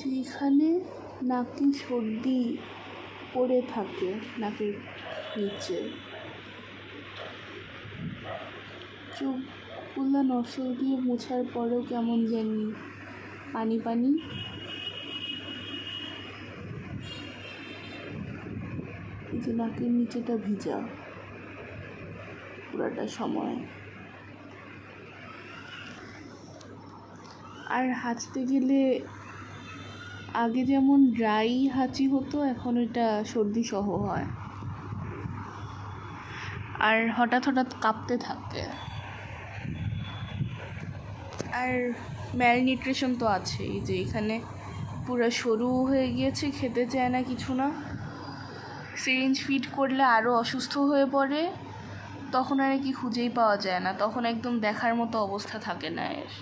যে এখানে নাকে সর্দি পড়ে থাকে নাকের নিচে? চোখগুলো নসল দিয়ে মোছার পরেও কেমন জানি পানি পানি। এই যে নাকের নিচেটা ভিজা, পুরাটা সময়। আর হাঁচতে গেলে আগে যেমন ড্রাই হাঁচি হতো, এখন এটা সর্দি সহ হয়। আর হঠাৎ হঠাৎ কাঁপতে থাকে। আর ম্যালনিউট্রিশন তো আছেই, যে এখানে পুরো সরু হয়ে গিয়েছে, খেতে চায় না কিছু না। সিরিঞ্জ ফিট করলে আরও অসুস্থ হয়ে পড়ে, তখন আর কি খুঁজেই পাওয়া যায় না, তখন একদম দেখার মতো অবস্থা থাকে না এর।